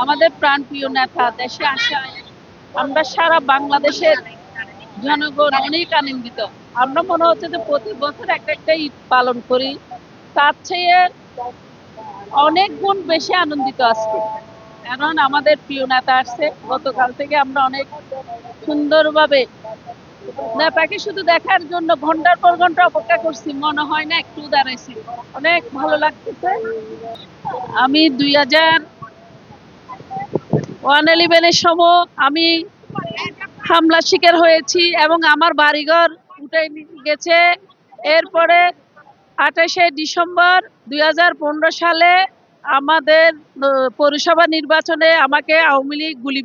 আমাদের প্রাণপ্রিয় নেতা, দেশে আসায় আমরা সারা বাংলাদেশের জনগণ অনেক আনন্দিত। আমরা মনে হচ্ছে যে প্রতি বছর একটা একটা ঈদ পালন করি। তার চেয়ে অনেক গুণ বেশি আনন্দিত আজকে। কারণ আমাদের প্রিয় নেতা আসছে। গতকাল থেকে আমরা অনেক সুন্দরভাবে নেতাকে শুধু দেখার জন্য ঘণ্টার পর ঘণ্টা অপেক্ষা করছি। মনে হয় না একটু দাঁড়াইছি। অনেক ভালো লাগতেছে। আমি দুই হাজার ওয়ান ইলেভেনের সময় আমি হামলা শিকার হয়েছি এবং আমার বাড়িঘর উঠে গেছে। এরপরে আঠাশে ডিসেম্বর দুই হাজার পনেরো সালে আমাদের পৌরসভা নির্বাচনে আমাকে আওয়ামী লীগ গুলি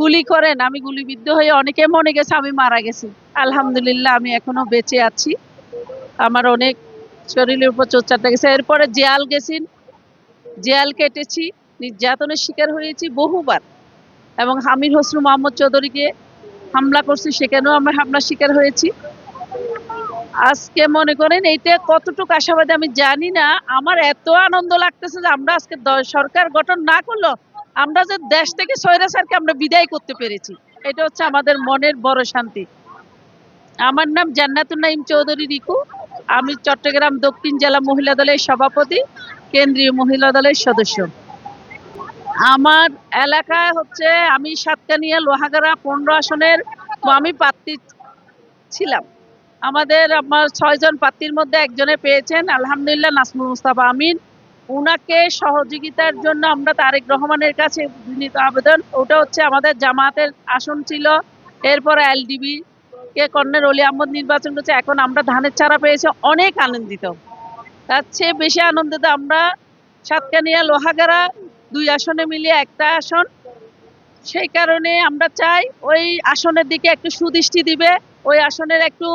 গুলি করেন। আমি গুলিবিদ্ধ হয়ে অনেকে মনে গেছে আমি মারা গেছি। আলহামদুলিল্লাহ, আমি এখনও বেঁচে আছি। আমার অনেক শরীরের উপর চোরচাটা গেছে। এরপরে জেয়াল গেছি। জেয়াল কেটেছি। নির্যাতনের শিকার হয়েছি বহুবার। এবং হামির হসরু মোহাম্মদ চৌধুরীকে হামলা করছি সেখানেও আমরা হামলার শিকার হয়েছি। আজকে মনে করেন এইটা কতটুকু আশাবাদী আমি জানি না। আমার এত আনন্দ লাগতেছে যে আমরা আজকে সরকার গঠন না করল আমরা যে দেশ থেকে স্বৈরাচারকে আমরা বিদায় করতে পেরেছি। এটা হচ্ছে আমাদের মনের বড় শান্তি। আমার নাম জান্নাতুন নাইম চৌধুরী রিকু। আমি চট্টগ্রাম দক্ষিণ জেলা মহিলা দলের সভাপতি, কেন্দ্রীয় মহিলা দলের সদস্য। আমার এলাকায় হচ্ছে আমি সাতকানিয়া লোহাগাড়া পনেরো আসনের আমি প্রার্থী ছিলাম। আমাদের আমার ছয়জন প্রার্থীর মধ্যে একজনে পেয়েছেন, আলহামদুলিল্লাহ নাসমুল মুস্তাফা আমিন। উনাকে সহযোগিতার জন্য আমরা তারেক রহমানের কাছে বিনীত আবেদন। ওটা হচ্ছে আমাদের জামাতের আসন ছিল। এরপরে এলডিবি কে কর্নেল অলি আহমদ নির্বাচন করছে এখন আমরা ধানের চারা পেয়েছি। অনেক আনন্দিত। তার চেয়ে বেশি আনন্দিত আমরা সাতকানিয়া লোহাগাড়া দুই আসনে মিলিয়ে একটা আসন। সেই কারণে আমরা চাই ওই আসনের দিকে একটু সুদৃষ্টি দিবে, ওই আসনের একটু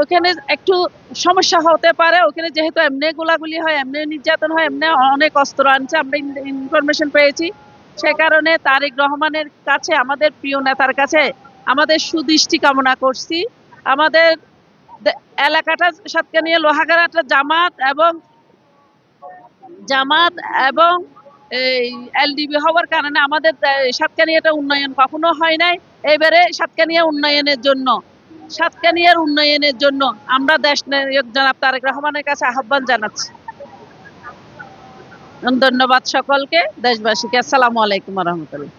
ওখানে একটু সমস্যা হতে পারে। ওখানে যেহেতু এমনি গোলাগুলি হয়, এমনি নির্যাতন হয়, এমনি অনেক অস্ত্র আনছে, আমরা ইনফরমেশন পেয়েছি। সে কারণে তারেক রহমানের কাছে, আমাদের প্রিয় নেতার কাছে আমাদের সুদৃষ্টি কামনা করছি। আমাদের এলাকাটা সাতকানিয়া, লোহাগাড়াটা জামাত এবং জামাত এবং এলডিবি হওয়ার কারণে আমাদের সাতকানিয়াটা উন্নয়ন কখনো হয় নাই। এবারে সাতকানিয়া উন্নয়নের জন্য, সাতকানিয়ার উন্নয়নের জন্য আমরা দেশ নায়ক জনাব তারেক রহমানের কাছে আহ্বান জানাচ্ছি। ধন্যবাদ সকলকে, দেশবাসীকে। আসসালামু আলাইকুম রহমতুল্লাহ।